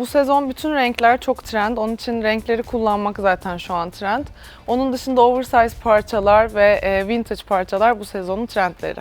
Bu sezon bütün renkler çok trend. Onun için renkleri kullanmak zaten şu an trend. Onun dışında oversize parçalar ve e, vintage parçalar bu sezonun trendleri.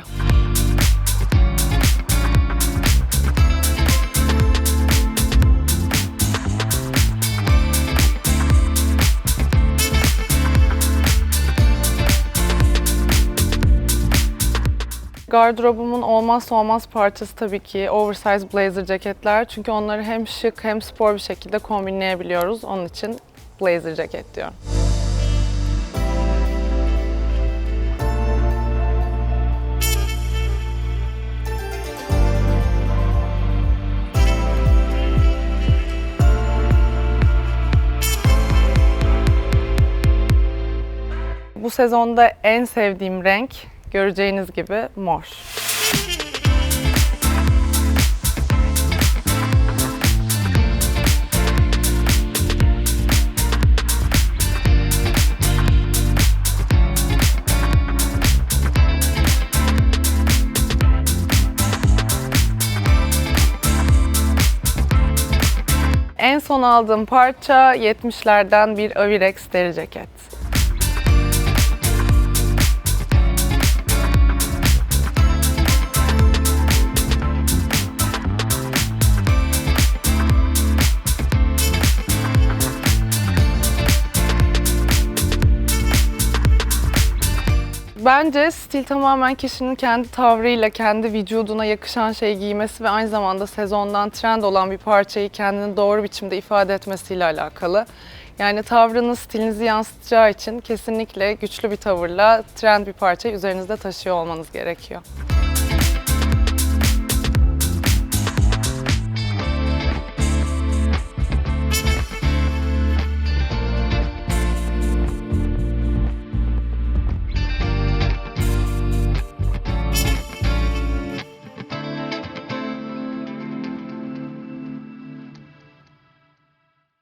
Gardırobumun olmazsa olmaz parçası tabii ki oversize blazer ceketler. Çünkü onları hem şık hem spor bir şekilde kombinleyebiliyoruz. Onun için blazer ceket diyorum. Bu sezonda en sevdiğim renk göreceğiniz gibi mor. En son aldığım parça 70'lerden bir Avirex deri ceket. Bence stil tamamen kişinin kendi tavrıyla, kendi vücuduna yakışan şey giymesi ve aynı zamanda sezondan trend olan bir parçayı kendini doğru biçimde ifade etmesiyle alakalı. Yani tavrınız stilinizi yansıtacağı için kesinlikle güçlü bir tavırla trend bir parçayı üzerinizde taşıyor olmanız gerekiyor.